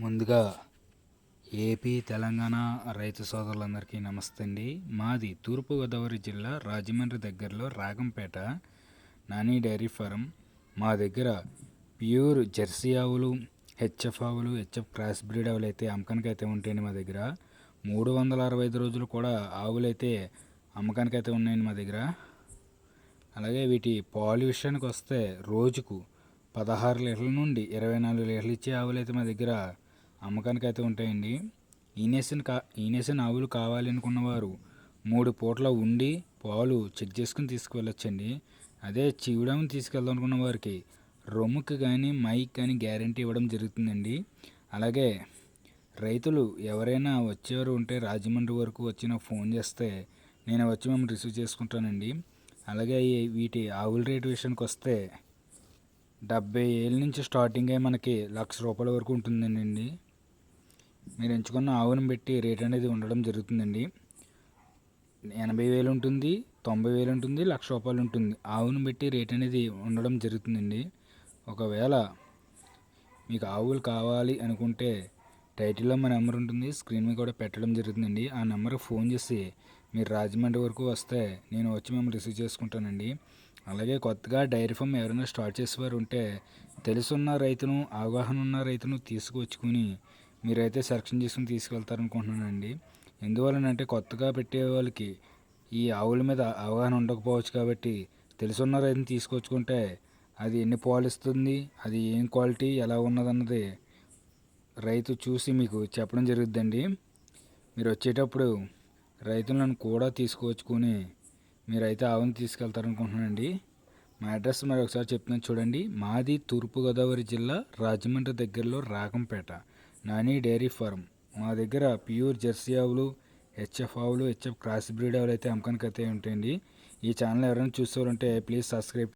ముందుగా ఏపీ తెలంగాణ రైతు సోదరులందరికీ నమస్తే అండి మాది తూర్పుగోదావరి జిల్లా రాజమండ్రి దగ్గరలో రాగంపేట నాని డైరీ ఫారం. మా దగ్గర ప్యూర్ జెర్సీ ఆవులు హెచ్ఎఫ్ ఆవులు హెచ్ఎఫ్ క్రాస్ బ్రీడ్ ఆవులు అయితే అమ్మకానికి అయితే ఉంటాయండి మా దగ్గర. మూడు వందల అరవై ఐదు రోజులు కూడా ఆవులు అయితే అమ్మకానికి అయితే ఉన్నాయండి మా దగ్గర. అలాగే వీటి పాలు విషయానికి వస్తే రోజుకు పదహారు లీటర్ల నుండి ఇరవై నాలుగు లీటర్లు ఇచ్చే ఆవులు అయితే మా దగ్గర అమ్మకానికి అయితే ఉంటాయండి ఈనేసిన కా ఈనేసిన ఆవులు కావాలనుకున్నవారు వారు మూడు పూట్ల ఉండి పాలు చెక్ చేసుకుని తీసుకువెళ్ళొచ్చండి. అదే చీవుడాము తీసుకెళ్దాం అనుకున్న వారికి రొమ్ముకి కానీ మైక్ కానీ గ్యారంటీ ఇవ్వడం జరుగుతుందండి. అలాగే రైతులు ఎవరైనా వచ్చేవారు ఉంటే రాజమండ్రి వరకు వచ్చిన ఫోన్ చేస్తే నేను వచ్చి మేము రిసీవ్ చేసుకుంటానండి. అలాగే వీటి ఆవుల రేటు విషయానికి వస్తే డెబ్బై ఏళ్ళ నుంచి స్టార్టింగ్ మనకి లక్ష రూపాయల వరకు ఉంటుందండి. మీరు ఎంచుకున్న ఆవును బట్టి రేట్ అనేది ఉండడం జరుగుతుందండి. ఎనభై వేలు ఉంటుంది తొంభై వేలు ఉంటుంది లక్ష రూపాయలు ఉంటుంది. ఆవును బట్టి రేట్ అనేది ఉండడం జరుగుతుందండి. ఒకవేళ మీకు ఆవులు కావాలి అనుకుంటే టైటిల్లో మా నెంబర్ ఉంటుంది. స్క్రీన్ మీద కూడా పెట్టడం జరుగుతుందండి. ఆ నెంబర్కి ఫోన్ చేసి మీరు రాజమండ్రి వరకు వస్తే నేను వచ్చి మిమ్మల్ని రిసీవ్ చేసుకుంటానండి. అలాగే కొత్తగా డైరీ ఫామ్ ఎవరైనా స్టార్ట్ చేసేవారు ఉంటే తెలుసున్న రైతును అవగాహన ఉన్న రైతును తీసుకువచ్చుకొని మీరైతే సెలక్షన్ చేసుకుని తీసుకెళ్తారనుకుంటున్నానండి. ఎందువలనంటే కొత్తగా పెట్టే వాళ్ళకి ఈ ఆవుల మీద అవగాహన ఉండకపోవచ్చు కాబట్టి తెలుసున్న రైతుని తీసుకొచ్చుకుంటే అది ఎన్ని పాలు ఇస్తుంది అది ఏం క్వాలిటీ ఎలా ఉన్నదన్నది రైతు చూసి మీకు చెప్పడం జరుగుద్దండి. మీరు వచ్చేటప్పుడు రైతులను కూడా తీసుకొచ్చుకొని మీరైతే ఆవును తీసుకెళ్తారనుకుంటున్నానండి. మా అడ్రస్ మరి ఒకసారి చెప్తున్నాను చూడండి. మాది తూర్పుగోదావరి జిల్లా రాజమండ్రి దగ్గరలో రాగంపేట. నాని డైరీ ఫార్మ్ మా దగ్గర ప్యూర్ జెర్సీ ఆవులు హెచ్ఎఫ్ ఆవులు హెచ్ఎఫ్ క్రాస్ బ్రీడ్ ఆవులు అయితే అమ్మకానికి అయితే ఉంటాయండి. ఈ ఛానల్ ఎవరైనా చూసేవారంటే ప్లీజ్ సబ్స్క్రైబ్